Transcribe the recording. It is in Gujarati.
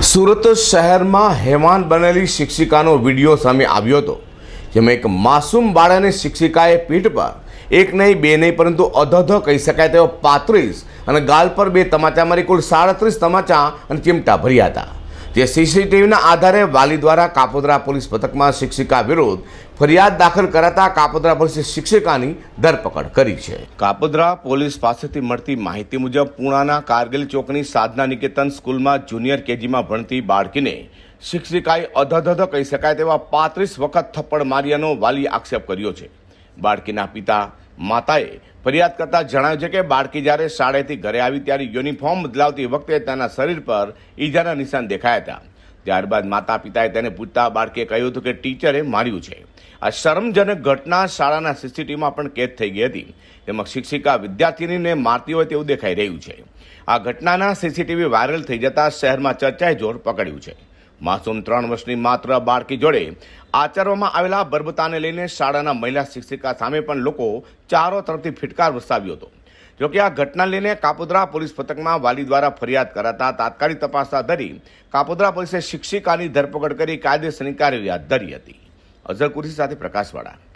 સુરત શહેરમાં હેવાન બનેલી શિક્ષિકાનો વીડિયો સામે આવ્યો હતો, જેમાં એક માસૂમ બાળાને શિક્ષિકાએ પીઠ પર એક નહીં, બે નહીં, પરંતુ અધધ કહી શકાય તેઓ પાંત્રીસ અને ગાલ પર બે તમાચા મારી કુલ સાડત્રીસ તમાચા અને ચિમટા ભર્યા હતા. જે સીસીટીવીના આધારે વાલી દ્વારા કાપોદ્રા પોલીસ પથકમાં શિક્ષિકા વિરુદ્ધ ફરિયાદ દાખલ કરાતા કાપોદ્રા પોલીસે શિક્ષિકાની ધરપકડ કરી છે. કાપોદ્રા પોલીસ પાસેથી મળતી માહિતી મુજબ પૂણાના કારગિલ ચોકની સાધના નિકેતન સ્કૂલમાં જુનિયર કેજીમાં ભણતી બાળકીને શિક્ષિકાએ અધધધ કહી શકાય તેવા પાંત્રીસ વખત થપ્પડ માર્યાનો વાલી આક્ષેપ કર્યો છે. બાળકીના પિતા માતાએ ફરિયાદ કરતા જણાવ્યું છે કે બાળકી જ્યારે શાળેથી ઘરે આવી ત્યારે યુનિફોર્મ બદલાવતી વખતે તેના શરીર પર ઈજાના નિશાન દેખાયા હતા. ત્યારબાદ માતા પિતાએ તેને પૂછતા બાળકીએ કહ્યું હતું કે ટીચરે માર્યું છે. આ શરમજનક ઘટના શાળાના સીસીટીવીમાં પણ કેદ થઈ ગઈ હતી. તેમાં શિક્ષિકા વિદ્યાર્થીનીને મારતી હોય તેવું દેખાઈ રહ્યું છે. આ ઘટનાના સીસીટીવી વાયરલ થઈ જતા શહેરમાં ચર્ચાએ જોર પકડ્યું છે. માસૂમ ત્રણ વર્ષની માત્ર બાળકી જોડે આચરવામાં આવેલા બર્બતાને લઈને શાળાના મહિલા શિક્ષિકા સામે પણ લોકો ચારો તરફથી ફિટકાર વસાવ્યો હતો. જોકે આ ઘટના લઈને કાપોદ્રા પોલીસ પથકમાં વાલી દ્વારા ફરિયાદ કરાતા તાત્કાલિક તપાસ હાથ ધરી કાપોદ્રા પોલીસે શિક્ષિકાની ધરપકડ કરી કાયદેસરની કાર્યવાહી હાથ ધરી હતી. અઝર કુરેશી સાથે પ્રકાશવાળા.